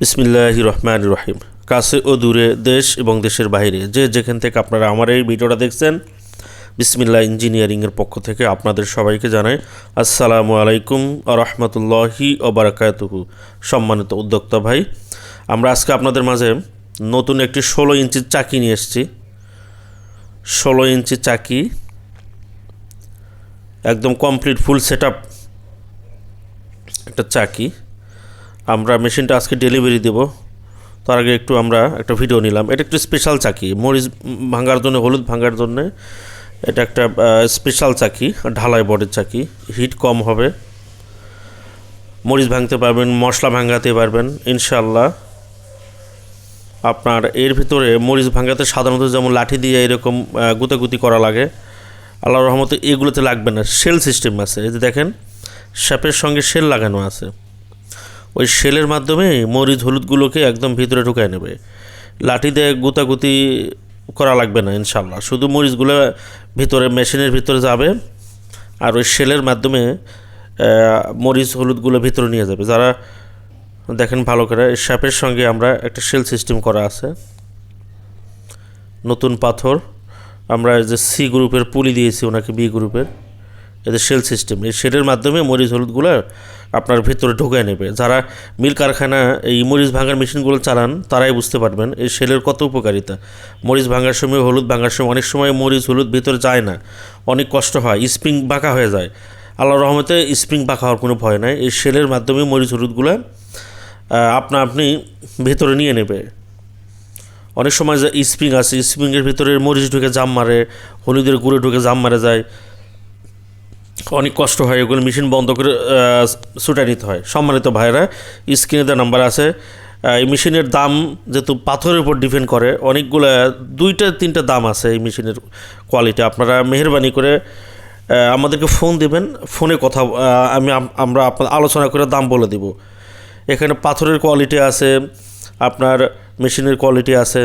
বিসমিল্লাহ রহমান রহিম। কাছে ও দূরে দেশ এবং দেশের বাইরে যে যেখান থেকে আপনারা আমার এই ভিডিওটা দেখছেন বিসমিল্লা ইঞ্জিনিয়ারিংয়ের পক্ষ থেকে আপনাদের সবাইকে জানাই আসসালামু আলাইকুম রহমতুল্লাহি ওবরাকাতুহু সম্মানিত উদ্যোক্তা ভাই, আমরা আজকে আপনাদের মাঝে নতুন একটি ষোলো ইঞ্চির চাকি নিয়ে এসেছি। ষোলো ইঞ্চি চাকি, একদম কমপ্লিট ফুল সেট একটা চাকি। আমরা মেশিনটা আজকে ডেলিভারি দেব। তার আগে একটু আমরা একটা ভিডিও নিলাম। এটা একটু স্পেশাল চাকি। মরিচ ভাঙার জন্য, হলুদ ভাঙার জন্যে এটা একটা স্পেশাল চাকি, ঢালাই বডির চাকি। হিট কম হবে। মরিচ ভাঙতে পারবেন, মশলা ভাঙাতে পারবেন ইনশাল্লাহ আপনার এর ভিতরে মরিচ ভাঙাতে সাধারণত যেমন লাঠি দিয়ে এরকম গুতাগুতি করা লাগে আল্লাহ রহমতে এগুলোতে লাগবে না। সেল সিস্টেম আছে। এই যে দেখেন, শ্যাপের সঙ্গে সেল লাগানো আছে। ওই শেলের মাধ্যমে মরিচ হলুদগুলোকে একদম ভিতরে ঢুকায় নেবে। লাঠি দিয়ে গুতাগুতি করা লাগবে না ইনশাল্লাহ শুধু মরিচগুলো ভিতরে, মেশিনের ভিতরে যাবে আর ওই শেলের মাধ্যমে মরিচ হলুদগুলো ভিতরে নিয়ে যাবে। যারা দেখেন ভালো করে শ্যাপের সঙ্গে আমরা একটা শেল সিস্টেম করা আছে। নতুন পাথর। আমরা যে সি গ্রুপের পুলি দিয়েছি ওনাকে বি গ্রুপের। এদের শেল সিস্টেম। এই শেলের মাধ্যমে মরিচ হলুদগুলো আপনার ভেতরে ঢুকে নেবে। যারা মিল কারখানা, এই মরিচ ভাঙার মেশিনগুলো চালান, তারাই বুঝতে পারবেন এই শেলের কত উপকারিতা। মরিচ ভাঙার সময়, হলুদ ভাঙার সময় অনেক সময় মরিচ, হলুদ ভেতরে যায় না। অনেক কষ্ট হয়, স্প্রিং বাঁকা হয়ে যায়। আল্লাহ রহমতে স্প্রিং বাঁকা হওয়ার কোনো ভয় নাই। এই শেলের মাধ্যমে মরিচ, হলুদগুলো আপনা আপনি ভেতরে নিয়ে নেবে। অনেক সময় যে স্প্রিং আছে, স্প্রিংয়ের ভিতরে মরিচ ঢুকে জাম মারে, হলুদের গুঁড়ো ঢুকে জাম মারা যায়। অনেক কষ্ট হয়, এগুলো মেশিন বন্ধ করে ছুটে নিতে হয়। সম্মানিত ভাইরা স্ক্রিনে দেওয়া নাম্বার আছে। এই মেশিনের দাম যেহেতু পাথরের উপর ডিপেন্ড করে, অনেকগুলো, দুইটা, তিনটা দাম আছে এই মেশিনের কোয়ালিটি। আপনারা মেহরবানি করে আমাদেরকে ফোন দেবেন, ফোনে কথা আমি, আমরা আপনার আলোচনা করে দাম বলে দিব। এখানে পাথরের কোয়ালিটি আছে, আপনার মেশিনের কোয়ালিটি আছে।